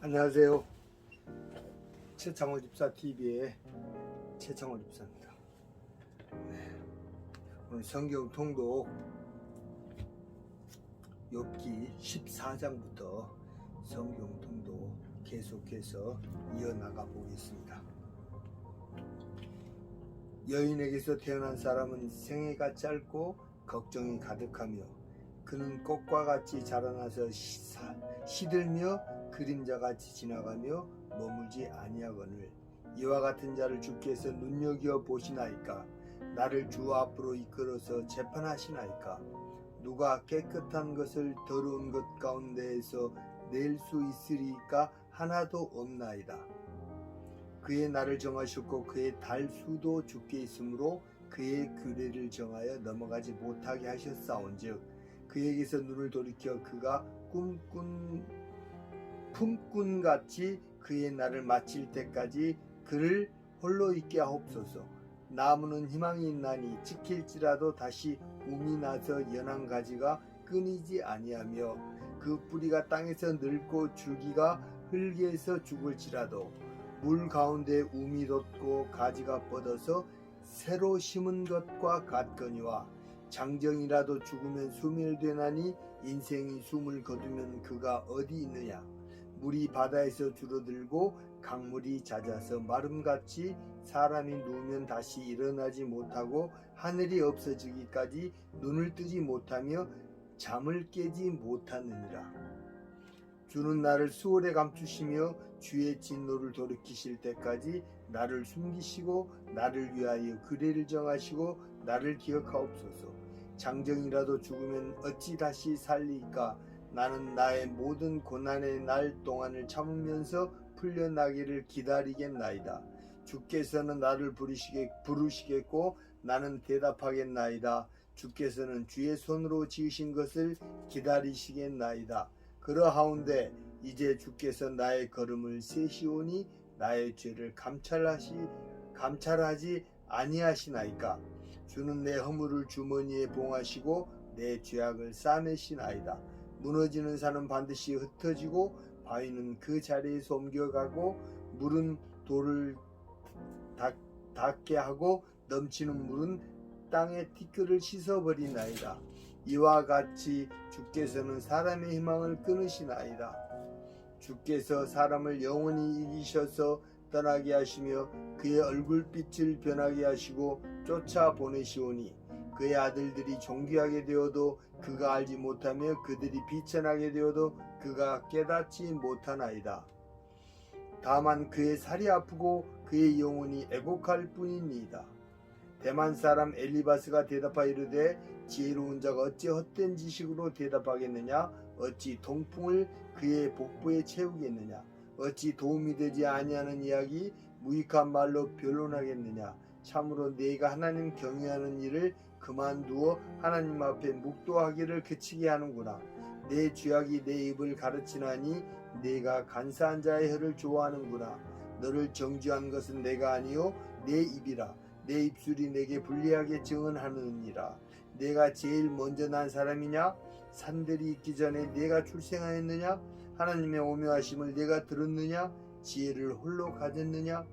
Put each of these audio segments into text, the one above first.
안녕하세요. 최창호 집사 TV의 최창호 집사입니다. 네. 오늘 성경 통독 욥기 14장부터 성경 통독 계속해서 이어나가 보겠습니다. 여인에게서 태어난 사람은 생애가 짧고 걱정이 가득하며 그는 꽃과 같이 자라나서 시- 시들며 그림자같이 지나가며 머물지 아니하거늘 이와 같은 자를 주께서 눈여겨 보시나이까? 나를 주 앞으로 이끌어서 재판하시나이까? 누가 깨끗한 것을 더러운 것 가운데에서 낼 수 있으리까? 하나도 없나이다. 그의 날을 정하셨고 그의 달수도 주께 있으므로 그의 규례를 정하여 넘어가지 못하게 하셨사온즉 그에게서 눈을 돌이켜 그가 꿈꾼 품꾼같이 그의 날을 마칠 때까지 그를 홀로 있게 하옵소서. 나무는 희망이 있나니 지킬지라도 다시 움이 나서 연한 가지가 끊이지 아니하며 그 뿌리가 땅에서 늙고 줄기가 흙에서 죽을지라도 물 가운데 움이 돋고 가지가 뻗어서 새로 심은 것과 같거니와 장정이라도 죽으면 소멸되나니 인생이 숨을 거두면 그가 어디 있느냐 물이 바다에서 줄어들고 강물이 잦아서 마름같이 사람이 누우면 다시 일어나지 못하고 하늘이 없어지기까지 눈을 뜨지 못하며 잠을 깨지 못하느니라. 주는 나를 수월에 감추시며 주의 진노를 돌이키실 때까지 나를 숨기시고 나를 위하여 규례를 정하시고 나를 기억하옵소서. 장정이라도 죽으면 어찌 다시 살리까 나는 나의 모든 고난의 날 동안을 참으면서 풀려나기를 기다리겠나이다. 주께서는 나를 부르시겠, 부르시겠고 나는 대답하겠나이다. 주께서는 주의 손으로 지으신 것을 기다리시겠나이다. 그러하운데 이제 주께서 나의 걸음을 세시오니 나의 죄를 감찰하시 감찰하지 아니하시나이까 주는 내 허물을 주머니에 봉하시고 내 죄악을 싸매시나이다. 무너지는 산은 반드시 흩어지고 바위는 그 자리에서 옮겨가고 물은 돌을 닦, 게 하고 넘치는 물은 땅의 티끌을 씻어버리나이다. 이와 같이 주께서는 사람의 희망을 끊으시나이다. 주께서 사람을 영원히 이기셔서 떠나게 하시며 그의 얼굴빛을 변하게 하시고 쫓아 보내시오니 그의 아들들이 존귀하게 되어도 그가 알지 못하며 그들이 비천하게 되어도 그가 깨닫지 못하나이다. 다만 그의 살이 아프고 그의 영혼이 애곡할 뿐입니다. 대만 사람 엘리바스가 대답하여 이르되 지혜로운 자가 어찌 헛된 지식으로 대답하겠느냐 어찌 동풍을 그의 복부에 채우겠느냐 어찌 도움이 되지 아니하는 이야기 무익한 말로 변론하겠느냐 참으로 네가 하나님 경외하는 일을 그만두어 하나님 앞에 묵도하기를 그치게 하는구나. 내 죄악이 내 입을 가르치나니 네가 간사한 자의 혀를 좋아하는구나. 너를 정죄한 것은 내가 아니요 내 입이라. 내 입술이 내게 불리하게 증언하느니라. 내가 제일 먼저 난 사람이냐? 산들이 있기 전에 내가 출생하였느냐? 하나님의 오묘하심을 내가 들었느냐? 지혜를 홀로 가졌느냐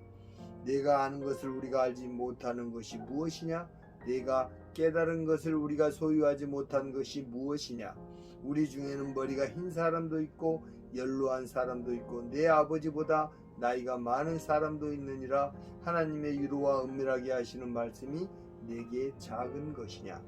내가 아는 것을 우리가 알지 못하는 것이 무엇이냐? 내가 깨달은 것을 우리가 소유하지 못한 것이 무엇이냐? 우리 중에는 머리가 흰 사람도 있고 연로한 사람도 있고 내 아버지보다 나이가 많은 사람도 있느니라 하나님의 위로와 은밀하게 하시는 말씀이 내게 작은 것이냐?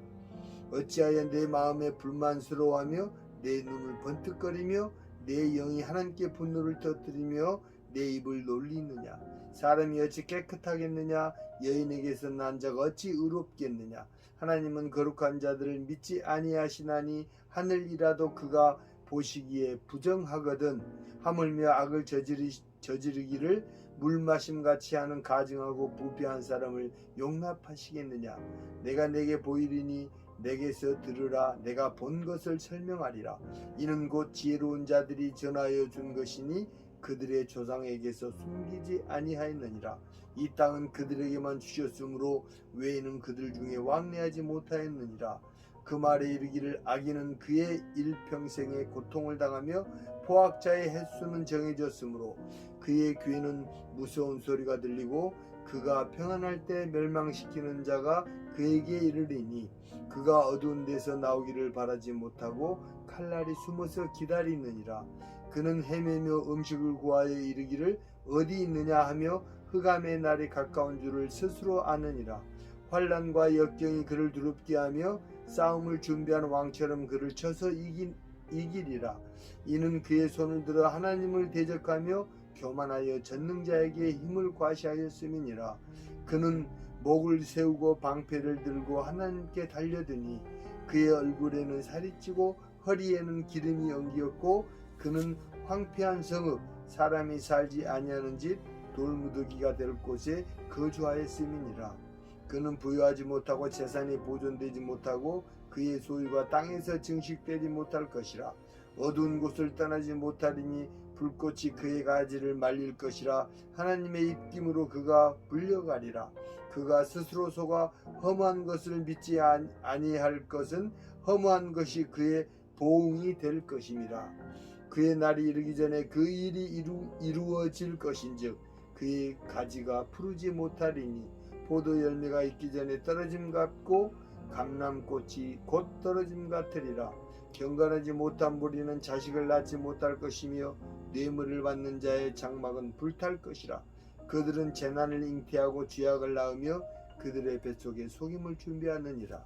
어찌하여 내 마음에 불만스러워하며 내 눈을 번뜩거리며 내 영이 하나님께 분노를 터뜨리며 내 입을 놀리느냐? 사람이 어찌 깨끗하겠느냐? 여인에게서 난 자가 어찌 의롭겠느냐? 하나님은 거룩한 자들을 믿지 아니하시나니 하늘이라도 그가 보시기에 부정하거든 하물며 악을 저지르, 저지르기를 물 마심 같이 하는 가증하고 부패한 사람을 용납하시겠느냐? 내가 내게 보이리니 내게서 들으라. 내가 본 것을 설명하리라. 이는 곧 지혜로운 자들이 전하여 준 것이니 그들의 조상에게서 숨기지 아니하였느니라. 이 땅은 그들에게만 주셨으므로 외에는 그들 중에 왕래하지 못하였느니라. 그 말에 이르기를 악인은 그의 일평생에 고통을 당하며 포악자의 횟수는 정해졌으므로 그의 귀에는 무서운 소리가 들리고 그가 평안할 때 멸망시키는 자가 그에게 이르리니 그가 어두운 데서 나오기를 바라지 못하고 칼날이 숨어서 기다리느니라 그는 헤매며 음식을 구하여 이르기를 어디 있느냐 하며 흑암의 날이 가까운 줄을 스스로 아느니라. 환란과 역경이 그를 두렵게 하며 싸움을 준비한 왕처럼 그를 쳐서 이긴, 이기리라. 이는 그의 손을 들어 하나님을 대적하며 교만하여 전능자에게 힘을 과시하였음이니라. 그는 목을 세우고 방패를 들고 하나님께 달려드니 그의 얼굴에는 살이 찌고 허리에는 기름이 엉기었고 그는 황폐한 성읍 사람이 살지 아니하는 집 돌무더기가 될 곳에 거주하였음이니라. 그는 부유하지 못하고 재산이 보존되지 못하고 그의 소유가 땅에서 증식되지 못할 것이라. 어두운 곳을 떠나지 못하리니 불꽃이 그의 가지를 말릴 것이라. 하나님의 입김으로 그가 불려가리라. 그가 스스로 속아 허무한 것을 믿지 아니- 아니할 것은 허무한 것이 그의 보응이 될 것임이라 그의 날이 이르기 전에 그 일이 이루, 이루어질 것인즉 그의 가지가 푸르지 못하리니 포도 열매가 있기 전에 떨어짐 같고 감람꽃이 곧 떨어짐 같으리라. 경건하지 못한 무리는 자식을 낳지 못할 것이며 뇌물을 받는 자의 장막은 불탈 것이라. 그들은 재난을 잉태하고 쥐약을 낳으며 그들의 뱃속에 속임을 준비하느니라.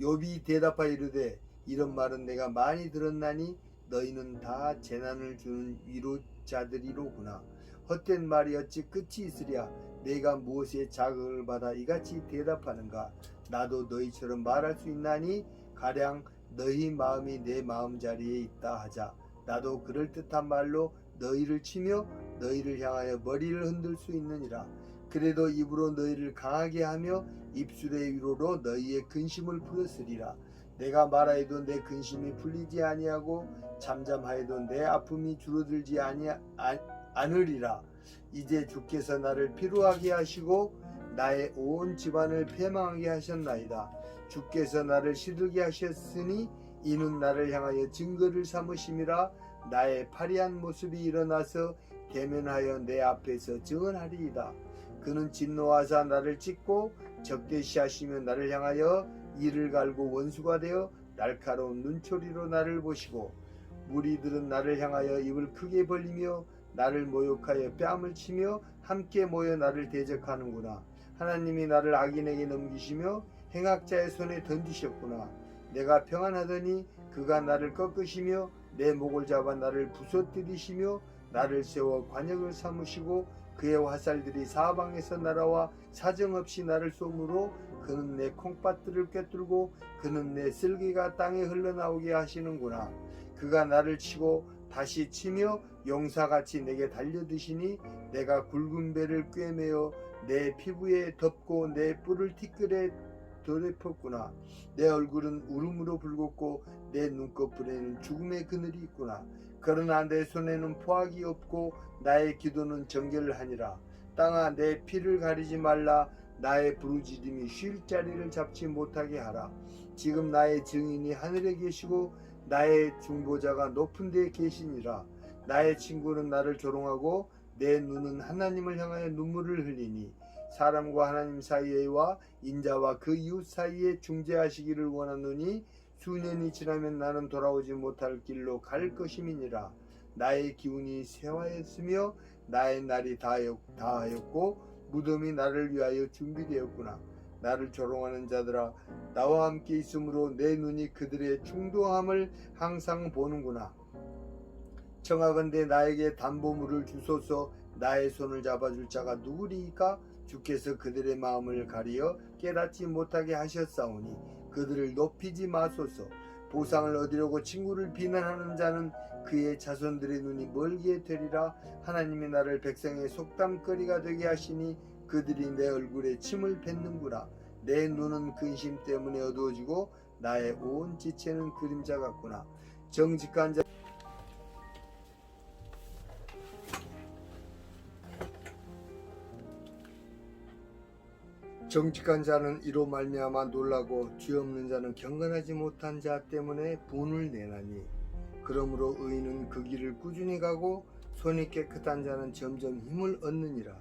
욥이 대답하여 이르되 이런 말은 내가 많이 들었나니 너희는 다 재난을 주는 위로자들이로구나. 헛된 말이 어찌 끝이 있으랴. 내가 무엇에 자극을 받아 이같이 대답하는가? 나도 너희처럼 말할 수 있나니? 가령 너희 마음이 내 마음 자리에 있다 하자. 나도 그럴듯한 말로 너희를 치며 너희를 향하여 머리를 흔들 수 있느니라. 그래도 입으로 너희를 강하게 하며 입술의 위로로 너희의 근심을 풀었으리라 내가 말하여도 내 근심이 풀리지 아니하고 잠잠하여도 내 아픔이 줄어들지 아니 아, 않으리라. 이제 주께서 나를 피로하게 하시고 나의 온 집안을 패망하게 하셨나이다. 주께서 나를 시들게 하셨으니 이는 나를 향하여 증거를 삼으심이라 나의 파리한 모습이 일어나서 대면하여 내 앞에서 증언하리이다. 그는 진노하사 나를 찢고 적대시하시며 나를 향하여 이를 갈고 원수가 되어 날카로운 눈초리로 나를 보시고 무리들은 나를 향하여 입을 크게 벌리며 나를 모욕하여 뺨을 치며 함께 모여 나를 대적하는구나. 하나님이 나를 악인에게 넘기시며 행악자의 손에 던지셨구나. 내가 평안하더니 그가 나를 꺾으시며 내 목을 잡아 나를 부서뜨리시며 나를 세워 관역을 삼으시고 그의 화살들이 사방에서 날아와 사정없이 나를 쏘므로 그는 내 콩밭들을 꿰뚫고 그는 내 쓸개가 땅에 흘러나오게 하시는구나. 그가 나를 치고 다시 치며 용사같이 내게 달려드시니 내가 굵은 배를 꿰매어 내 피부에 덮고 내 뿔을 티끌에 도래폈구나. 내 얼굴은 울음으로 붉었고 내 눈꺼풀에는 죽음의 그늘이 있구나 그러나 내 손에는 포악이 없고 나의 기도는 정결을 하니라. 땅아 내 피를 가리지 말라. 나의 부르짖음이 쉴 자리를 잡지 못하게 하라. 지금 나의 증인이 하늘에 계시고 나의 중보자가 높은 데에 계시니라. 나의 친구는 나를 조롱하고 내 눈은 하나님을 향하여 눈물을 흘리니 사람과 하나님 사이에와 인자와 그 이웃 사이에 중재하시기를 원하노니 수년이 지나면 나는 돌아오지 못할 길로 갈 것임이니라. 나의 기운이 쇠화했으며 나의 날이 다하였- 다하였고 무덤이 나를 위하여 준비되었구나. 나를 조롱하는 자들아 나와 함께 있으므로 내 눈이 그들의 충동함을 항상 보는구나. 청하건대 나에게 담보물을 주소서. 나의 손을 잡아줄 자가 누구리이까? 주께서 그들의 마음을 가리어 깨닫지 못하게 하셨사오니 그들을 높이지 마소서. 보상을 얻으려고 친구를 비난하는 자는 그의 자손들의 눈이 멀게 되리라. 하나님이 나를 백성의 속담거리가 되게 하시니 그들이 내 얼굴에 침을 뱉는구나. 내 눈은 근심 때문에 어두워지고 나의 온 지체는 그림자 같구나. 정직한 자 정직한 자는 이로 말미암아 놀라고 죄 없는 자는 경건하지 못한 자 때문에 분을 내나니. 그러므로 의인은 그 길을 꾸준히 가고 손이 깨끗한 자는 점점 힘을 얻느니라.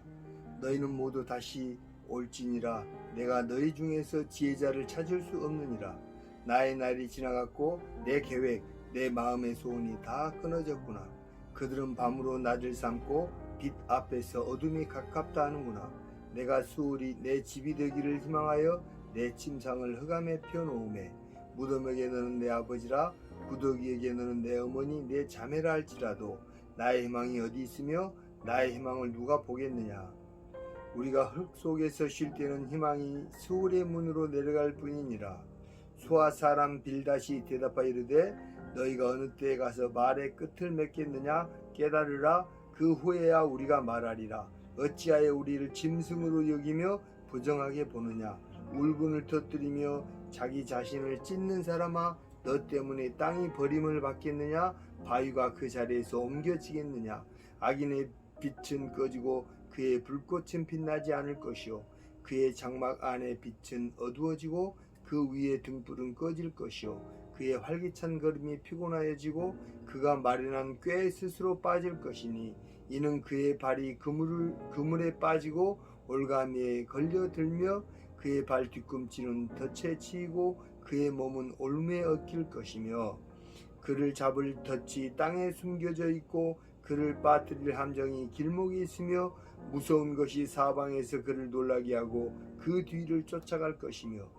너희는 모두 다시 올지니라. 내가 너희 중에서 지혜자를 찾을 수 없느니라. 나의 날이 지나갔고 내 계획 내 마음의 소원이 다 끊어졌구나. 그들은 밤으로 낮을 삼고 빛 앞에서 어둠이 가깝다 하는구나 내가 수월이 내 집이 되기를 희망하여 내 침상을 흑암에 펴놓음에 무덤에게 너는 내 아버지라 구더기에게 너는 내 어머니 내 자매라 할지라도 나의 희망이 어디 있으며 나의 희망을 누가 보겠느냐? 우리가 흙 속에서 쉴 때는 희망이 수월의 문으로 내려갈 뿐이니라. 수아 사람 빌다시 대답하여 이르되 너희가 어느 때에 가서 말의 끝을 맺겠느냐? 깨달으라. 그 후에야 우리가 말하리라 어찌하여 우리를 짐승으로 여기며 부정하게 보느냐? 울분을 터뜨리며 자기 자신을 찢는 사람아 너 때문에 땅이 버림을 받겠느냐? 바위가 그 자리에서 옮겨지겠느냐? 악인의 빛은 꺼지고 그의 불꽃은 빛나지 않을 것이요. 그의 장막 안에 빛은 어두워지고 그 위에 등불은 꺼질 것이요. 그의 활기찬 걸음이 피곤하여지고 그가 마련한 꾀에 스스로 빠질 것이니 이는 그의 발이 그물, 그물에 빠지고 올가미에 걸려들며 그의 발 뒤꿈치는 덫에 치이고 그의 몸은 올무에 얽힐 것이며 그를 잡을 덫이 땅에 숨겨져 있고 그를 빠뜨릴 함정이 길목에 있으며 무서운 것이 사방에서 그를 놀라게 하고 그 뒤를 쫓아갈 것이며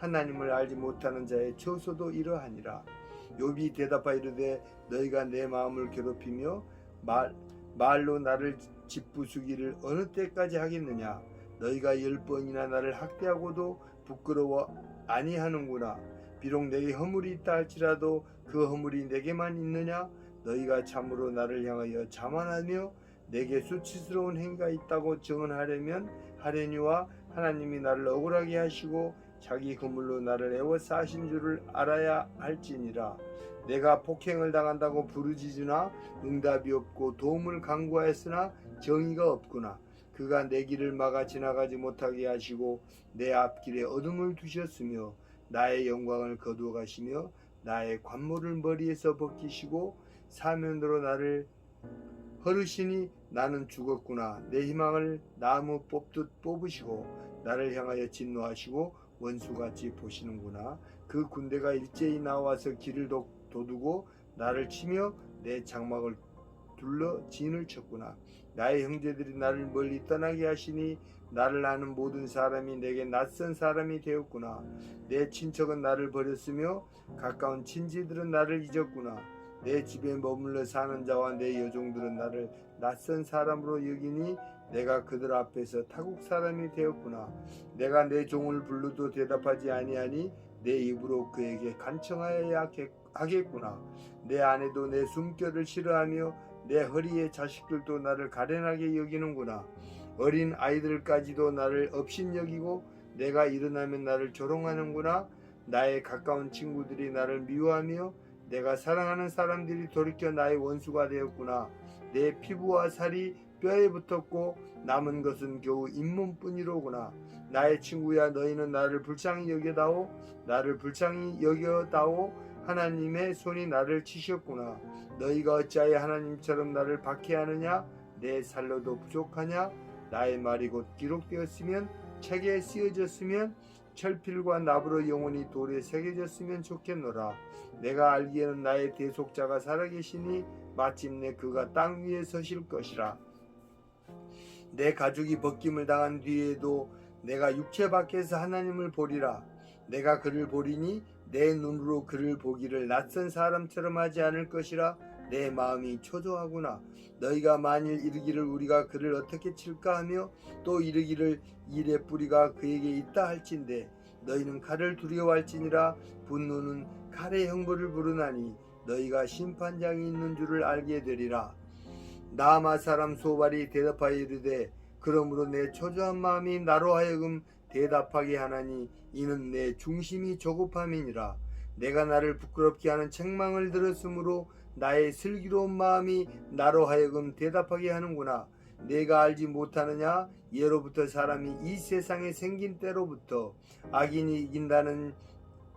하나님을 알지 못하는 자의 처소도 이러하니라. 욥이 대답하여 이르되 너희가 내 마음을 괴롭히며 말, 말로 나를 짓부수기를 어느 때까지 하겠느냐? 너희가 열 번이나 나를 학대하고도 부끄러워 아니하는구나. 비록 내게 허물이 있다 할지라도 그 허물이 내게만 있느냐? 너희가 참으로 나를 향하여 자만하며 내게 수치스러운 행위가 있다고 증언하려면 하려니와 하나님이 나를 억울하게 하시고 자기 그물로 나를 애워싸신 줄을 알아야 할지니라. 내가 폭행을 당한다고 부르짖으나 응답이 없고 도움을 강구하였으나 정의가 없구나. 그가 내 길을 막아 지나가지 못하게 하시고 내 앞길에 어둠을 두셨으며 나의 영광을 거두어 가시며 나의 관모를 머리에서 벗기시고 사면으로 나를 허르시니 나는 죽었구나. 내 희망을 나무 뽑듯 뽑으시고 나를 향하여 진노하시고 원수같이 보시는구나. 그 군대가 일제히 나와서 길을 도, 도두고 나를 치며 내 장막을 둘러 진을 쳤구나. 나의 형제들이 나를 멀리 떠나게 하시니 나를 아는 모든 사람이 내게 낯선 사람이 되었구나. 내 친척은 나를 버렸으며 가까운 친지들은 나를 잊었구나. 내 집에 머물러 사는 자와 내 여종들은 나를 낯선 사람으로 여기니 내가 그들 앞에서 타국 사람이 되었구나. 내가 내 종을 불러도 대답하지 아니하니 내 입으로 그에게 간청하여야 하겠구나. 내 아내도 내 숨결을 싫어하며 내 허리의 자식들도 나를 가련하게 여기는구나. 어린 아이들까지도 나를 업신여기고 내가 일어나면 나를 조롱하는구나. 나의 가까운 친구들이 나를 미워하며 내가 사랑하는 사람들이 돌이켜 나의 원수가 되었구나. 내 피부와 살이 뼈에 붙었고 남은 것은 겨우 잇몸뿐이로구나. 나의 친구야 너희는 나를 불쌍히 여겨다오 나를 불쌍히 여겨다오 하나님의 손이 나를 치셨구나. 너희가 어찌하여 하나님처럼 나를 박해하느냐 내 살로도 부족하냐 나의 말이 곧 기록되었으면 책에 쓰여졌으면 철필과 나무로 영혼이 돌에 새겨졌으면 좋겠노라. 내가 알기에는 나의 대속자가 살아계시니 마침내 그가 땅 위에 서실 것이라. 내 가족이 벗김을 당한 뒤에도 내가 육체 밖에서 하나님을 보리라. 내가 그를 보리니 내 눈으로 그를 보기를 낯선 사람처럼 하지 않을 것이라. 내 마음이 초조하구나. 너희가 만일 이르기를 우리가 그를 어떻게 칠까 하며 또 이르기를 일의 뿌리가 그에게 있다 할진대 너희는 칼을 두려워할지니라 분노는 칼의 형벌을 부르나니 너희가 심판장이 있는 줄을 알게 되리라. 나마 사람 소발이 대답하여 이르되 그러므로 내 초조한 마음이 나로 하여금 대답하게 하나니 이는 내 중심이 조급함이니라. 내가 나를 부끄럽게 하는 책망을 들었으므로 나의 슬기로운 마음이 나로 하여금 대답하게 하는구나. 내가 알지 못하느냐? 예로부터 사람이 이 세상에 생긴 때로부터 악인이 이긴다는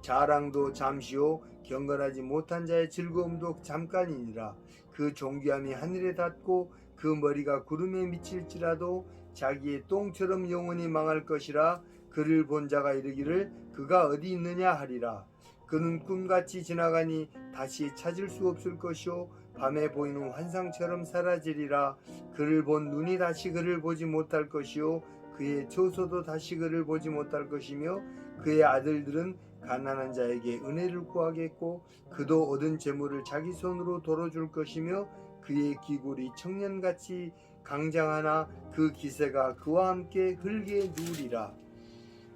자랑도 잠시요 경건하지 못한 자의 즐거움도 잠깐이니라 그 존귀함이 하늘에 닿고 그 머리가 구름에 미칠지라도 자기의 똥처럼 영원히 망할 것이라 그를 본 자가 이르기를 그가 어디 있느냐 하리라. 그는 꿈같이 지나가니 다시 찾을 수 없을 것이요 밤에 보이는 환상처럼 사라지리라. 그를 본 눈이 다시 그를 보지 못할 것이요 그의 조소도 다시 그를 보지 못할 것이며 그의 아들들은 가난한 자에게 은혜를 구하겠고 그도 얻은 재물을 자기 손으로 돌아줄 것이며 그의 기골이 청년같이 강장하나 그 기세가 그와 함께 흙에 누우리라.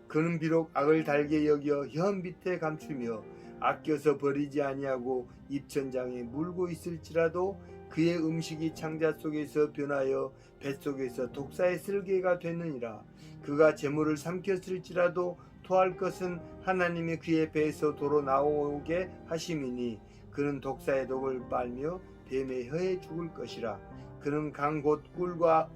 그는 비록 악을 달게 여겨 현 밑에 감추며 아껴서 버리지 아니하고 입천장에 물고 있을지라도 그의 음식이 창자 속에서 변하여 뱃속에서 독사의 쓸개가 됐느니라. 그가 재물을 삼켰을지라도 토할 것은 하나님이 그의 배에서 도로 나오게 하심이니 그는 독사의 독을 빨며 뱀의 혀에 죽을 것이라. 그는 강 곧 꿀과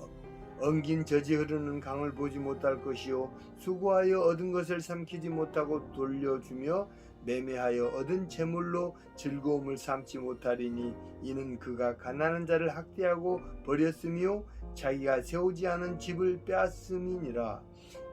엉긴 젖이 흐르는 강을 보지 못할 것이요. 수고하여 얻은 것을 삼키지 못하고 돌려주며 매매하여 얻은 재물로 즐거움을 삼지 못하리니 이는 그가 가난한 자를 학대하고 버렸으며 자기가 세우지 않은 집을 빼앗음이니라.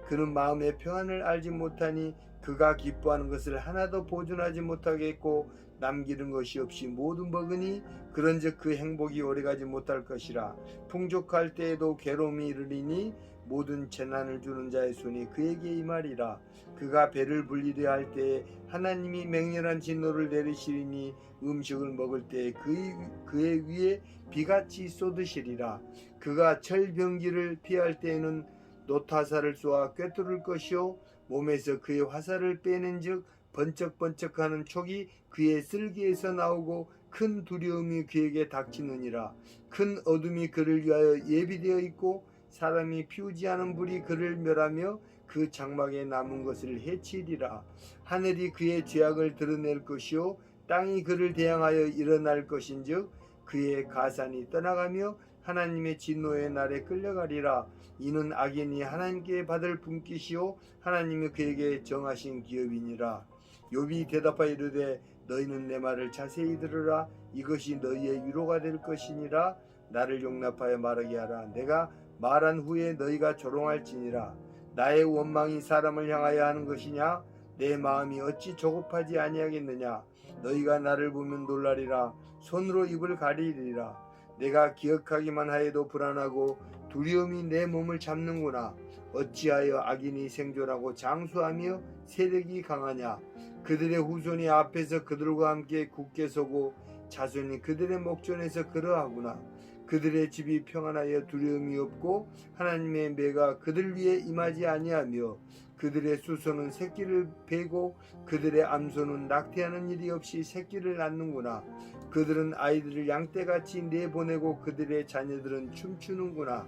그는 마음의 평안을 알지 못하니 그가 기뻐하는 것을 하나도 보존하지 못하겠고 남기는 것이 없이 모두 먹으니 그런즉 그 행복이 오래가지 못할 것이라. 풍족할 때에도 괴로움이 이르리니 모든 재난을 주는 자의 손이 그에게 임하리라. 그가 배를 불리려 할 때에 하나님이 맹렬한 진노를 내리시리니 음식을 먹을 때에 그의, 그의 위에 비같이 쏟으시리라. 그가 철병기를 피할 때에는 노타사를 쏘아 꿰뚫을 것이요 몸에서 그의 화살을 빼낸즉 번쩍번쩍하는 촉이 그의 쓸개에서 나오고 큰 두려움이 그에게 닥치느니라. 큰 어둠이 그를 위하여 예비되어 있고 사람이 피우지 않은 불이 그를 멸하며 그 장막에 남은 것을 해치리라. 하늘이 그의 죄악을 드러낼 것이요 땅이 그를 대항하여 일어날 것인즉 그의 가산이 떠나가며 하나님의 진노의 날에 끌려가리라. 이는 악인이 하나님께 받을 분깃이요 하나님이 그에게 정하신 기업이니라. 욥이 대답하여 이르되 너희는 내 말을 자세히 들으라. 이것이 너희의 위로가 될 것이니라. 나를 용납하여 말하게 하라. 내가 말한 후에 너희가 조롱할지니라. 나의 원망이 사람을 향하여 하는 것이냐? 내 마음이 어찌 조급하지 아니하겠느냐? 너희가 나를 보면 놀라리라. 손으로 입을 가리리라. 내가 기억하기만 하여도 불안하고 두려움이 내 몸을 잡는구나. 어찌하여 악인이 생존하고 장수하며 세력이 강하냐? 그들의 후손이 앞에서 그들과 함께 굳게 서고 자손이 그들의 목전에서 그러하구나 그들의 집이 평안하여 두려움이 없고 하나님의 매가 그들 위에 임하지 아니하며 그들의 수소는 새끼를 베고 그들의 암소는 낙태하는 일이 없이 새끼를 낳는구나. 그들은 아이들을 양떼같이 내보내고 그들의 자녀들은 춤추는구나.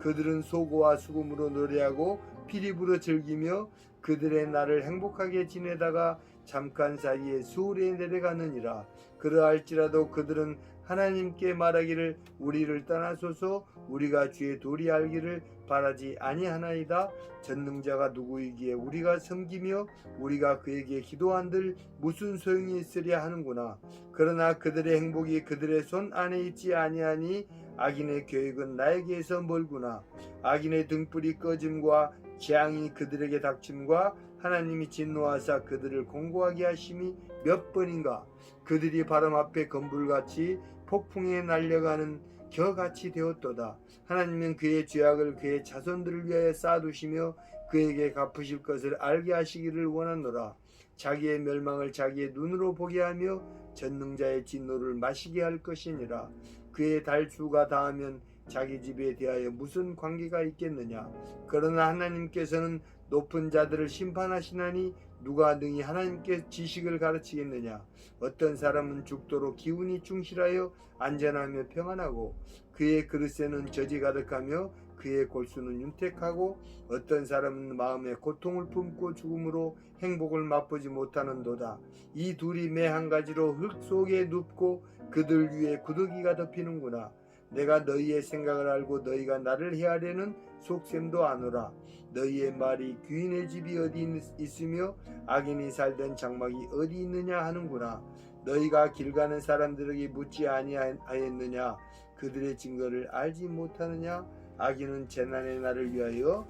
그들은 소고와 수금으로 노래하고 피리 불어 즐기며 그들의 날을 행복하게 지내다가 잠깐 사이에 수울에 내려가느니라. 그러할지라도 그들은 하나님께 말하기를 우리를 떠나소서. 우리가 주의 도리 알기를 바라지 아니하나이다. 전능자가 누구이기에 우리가 섬기며 우리가 그에게 기도한들 무슨 소용이 있으랴 하는구나. 그러나 그들의 행복이 그들의 손 안에 있지 아니하니 악인의 계획은 나에게서 멀구나. 악인의 등불이 꺼짐과 재앙이 그들에게 닥침과 하나님이 진노하사 그들을 공고하게 하심이 몇 번인가 그들이 바람 앞에 건불같이 폭풍에 날려가는 겨같이 되었도다. 하나님은 그의 죄악을 그의 자손들을 위하여 쌓아두시며 그에게 갚으실 것을 알게 하시기를 원하노라. 자기의 멸망을 자기의 눈으로 보게 하며 전능자의 진노를 마시게 할 것이니라. 그의 달수가 다하면 자기 집에 대하여 무슨 관계가 있겠느냐? 그러나 하나님께서는 높은 자들을 심판하시나니 누가 능히 하나님께 지식을 가르치겠느냐? 어떤 사람은 죽도록 기운이 충실하여 안전하며 평안하고 그의 그릇에는 저지 가득하며 그의 골수는 윤택하고 어떤 사람은 마음에 고통을 품고 죽음으로 행복을 맛보지 못하는도다. 이 둘이 매 한 가지로 흙 속에 눕고 그들 위에 구더기가 덮이는구나 내가 너희의 생각을 알고 너희가 나를 헤아려는 속셈도 아노라. 너희의 말이 귀인의 집이 어디 있으며 악인이 살던 장막이 어디 있느냐 하는구나. 너희가 길 가는 사람들에게 묻지 아니하였느냐? 그들의 증거를 알지 못하느냐? 악인은 재난의 날을 위하여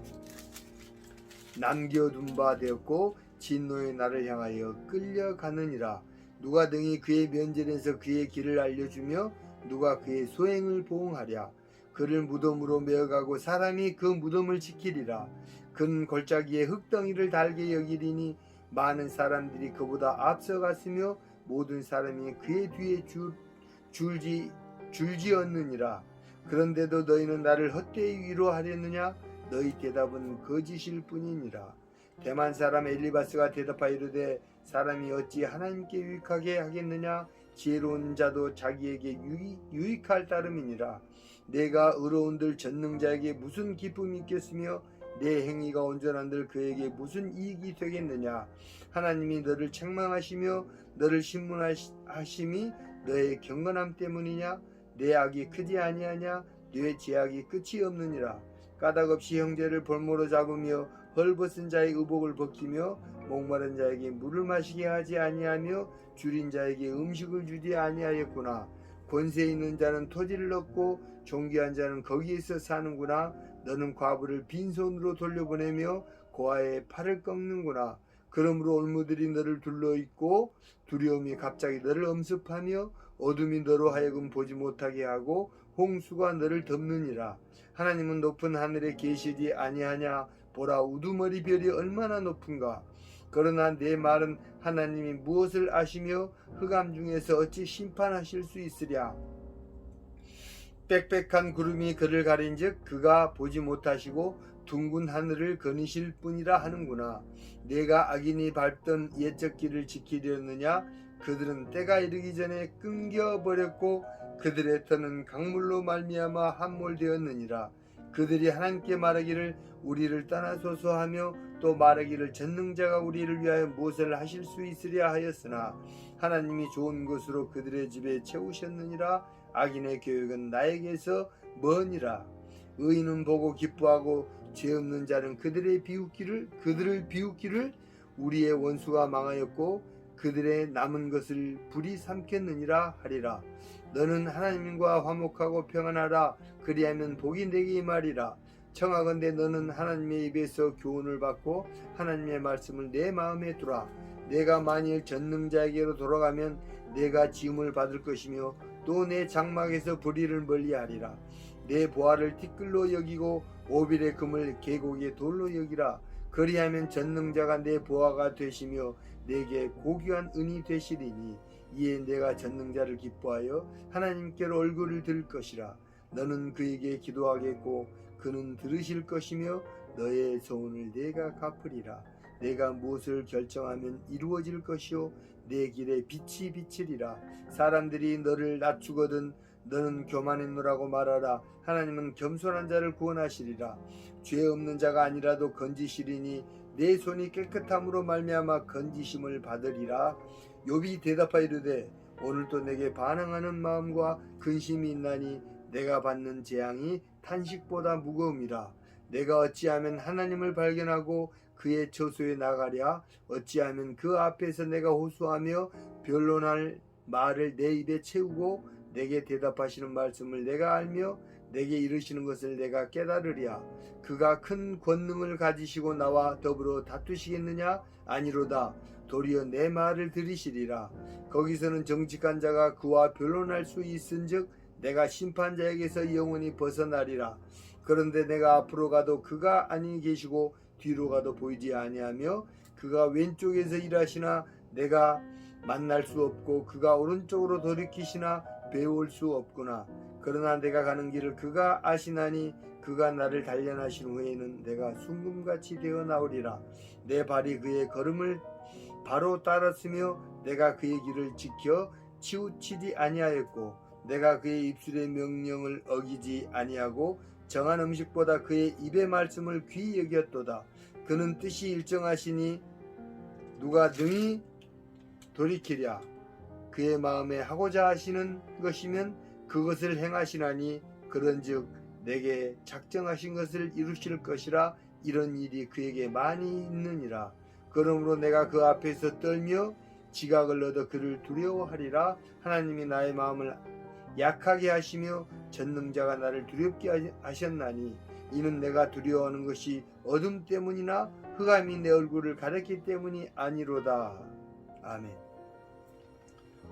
남겨둔 바 되었고 진노의 날을 향하여 끌려가느니라. 누가 등이 그의 면전에서 그의 길을 알려주며 누가 그의 소행을 보응하랴. 그를 무덤으로 메어가고 사람이 그 무덤을 지키리라. 그는 골짜기에 흙덩이를 달게 여기리니 많은 사람들이 그보다 앞서갔으며 모든 사람이 그의 뒤에 줄, 줄지 줄지었느니라. 그런데도 너희는 나를 헛되이 위로하려느냐? 너희 대답은 거짓일 뿐이니라. 대만 사람 엘리바스가 대답하여 이르되 사람이 어찌 하나님께 유익하게 하겠느냐 지혜로운 자도 자기에게 유익, 유익 할 따름이니라. 내가 의로운들 전능자에게 무슨 기쁨이 있겠으며 내 행위가 온전한들 그에게 무슨 이익이 되겠느냐? 하나님이 너를 책망하시며 너를 신문하심이 너의 경건함 때문이냐? 내 악이 크지 아니하냐? 내 죄악이 끝이 없느니라. 까닭없이 형제를 볼모로 잡으며 헐벗은 자의 의복을 벗기며 목마른 자에게 물을 마시게 하지 아니하며 줄인 자에게 음식을 주지 아니하였구나. 권세 있는 자는 토지를 얻고 존귀한 자는 거기에서 사는구나. 너는 과부를 빈손으로 돌려보내며 고아의 팔을 꺾는구나. 그러므로 올무들이 너를 둘러있고 두려움이 갑자기 너를 엄습하며 어둠이 너로 하여금 보지 못하게 하고 홍수가 너를 덮느니라. 하나님은 높은 하늘에 계시지 아니하냐 보라 우두머리 별이 얼마나 높은가. 그러나 내 말은 하나님이 무엇을 아시며 흑암 중에서 어찌 심판하실 수 있으랴. 빽빽한 구름이 그를 가린즉 그가 보지 못하시고 둥근 하늘을 거니실 뿐이라 하는구나. 내가 악인이 밟던 옛적 길을 지키려느냐? 그들은 때가 이르기 전에 끊겨 버렸고 그들의 터는 강물로 말미암아 함몰되었느니라 그들이 하나님께 말하기를 우리를 떠나소서 하며 또 말하기를 전능자가 우리를 위하여 무엇을 하실 수 있으랴 하였으나 하나님이 좋은 것으로 그들의 집에 채우셨느니라. 악인의 교육은 나에게서 머니라. 의인은 보고 기뻐하고 죄 없는 자는 그들의 비웃기를 그들을 비웃기를 우리의 원수가 망하였고 그들의 남은 것을 불이 삼켰느니라 하리라 너는 하나님과 화목하고 평안하라. 그리하면 복이 내게 임하리라. 청하건대 너는 하나님의 입에서 교훈을 받고 하나님의 말씀을 내 마음에 두라. 내가 만일 전능자에게로 돌아가면 내가 지음을 받을 것이며 또 내 장막에서 불의를 멀리하리라. 내 보화를 티끌로 여기고 오빌의 금을 계곡의 돌로 여기라. 그리하면 전능자가 내 보화가 되시며 내게 고귀한 은이 되시리니 이에 내가 전능자를 기뻐하여 하나님께로 얼굴을 들 것이라. 너는 그에게 기도하겠고 그는 들으실 것이며 너의 소원을 내가 갚으리라. 내가 무엇을 결정하면 이루어질 것이요? 내 길에 빛이 비치리라. 사람들이 너를 낮추거든 너는 교만했노라고 말하라. 하나님은 겸손한 자를 구원하시리라. 죄 없는 자가 아니라도 건지시리니 내 손이 깨끗함으로 말미암아 건지심을 받으리라 욥이 대답하이르되 오늘도 내게 반항하는 마음과 근심이 있나니 내가 받는 재앙이 탄식보다 무거움이라. 내가 어찌하면 하나님을 발견하고 그의 처소에 나가랴? 어찌하면 그 앞에서 내가 호소하며 변론할 말을 내 입에 채우고 내게 대답하시는 말씀을 내가 알며 내게 이르시는 것을 내가 깨달으랴? 그가 큰 권능을 가지시고 나와 더불어 다투시겠느냐? 아니로다 도리어 내 말을 들으시리라. 거기서는 정직한 자가 그와 변론할 수 있은즉 내가 심판자에게서 영원히 벗어나리라. 그런데 내가 앞으로 가도 그가 아니 계시고 뒤로 가도 보이지 아니하며 그가 왼쪽에서 일하시나 내가 만날 수 없고 그가 오른쪽으로 돌이키시나 배울 수 없구나. 그러나 내가 가는 길을 그가 아시나니 그가 나를 단련하신 후에는 내가 순금같이 되어 나오리라. 내 발이 그의 걸음을 바로 따랐으며 내가 그의 길을 지켜 치우치지 아니하였고 내가 그의 입술의 명령을 어기지 아니하고 정한 음식보다 그의 입의 말씀을 귀히 여겼도다. 그는 뜻이 일정하시니 누가 능히 돌이키랴. 그의 마음에 하고자 하시는 것이면 그것을 행하시나니 그런즉 내게 작정하신 것을 이루실 것이라 이런 일이 그에게 많이 있느니라 그러므로 내가 그 앞에서 떨며 지각을 얻어 그를 두려워하리라. 하나님이 나의 마음을 약하게 하시며 전능자가 나를 두렵게 하셨나니 이는 내가 두려워하는 것이 어둠 때문이나 흑암이 내 얼굴을 가렸기 때문이 아니로다. 아멘.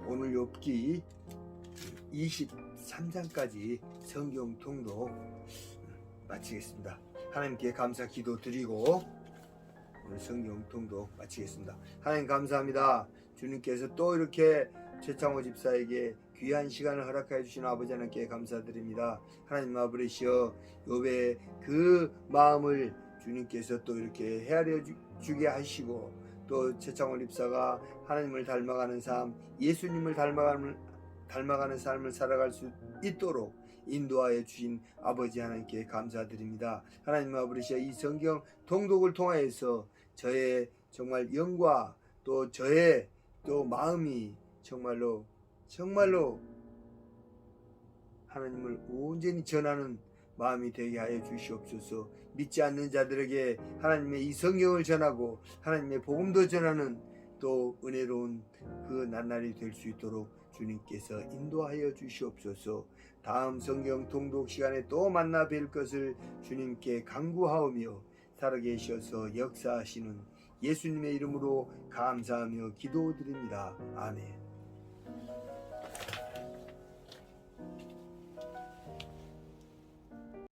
오늘 욥기 23장까지 성경 통독 마치겠습니다. 하나님께 감사 기도 드리고 오늘 성경 통독 마치겠습니다. 하나님 감사합니다. 주님께서 또 이렇게 최창호 집사에게 귀한 시간을 허락해 주신 아버지 하나님께 감사드립니다. 하나님 아버지여 욥의 그 마음을 주님께서 또 이렇게 헤아려 주- 주게 하시고 또 최창호 집사가 하나님을 닮아가는 삶, 예수님을 닮아가는 닮아가는 삶을 살아갈 수 있도록 인도하여 주신 아버지 하나님께 감사드립니다. 하나님 아버지여 이 성경 통독을 통하여서 저의 정말 영과 또 저의 또 마음이 정말로 정말로 하나님을 온전히 전하는 마음이 되게 하여 주시옵소서. 믿지 않는 자들에게 하나님의 이 성경을 전하고 하나님의 복음도 전하는 또 은혜로운 그 나날이 될 수 있도록 주님께서 인도하여 주시옵소서. 다음 성경 통독 시간에 또 만나 뵐 것을 주님께 간구하오며 살아계셔서 역사하시는 예수님의 이름으로 감사하며 기도드립니다. 아멘.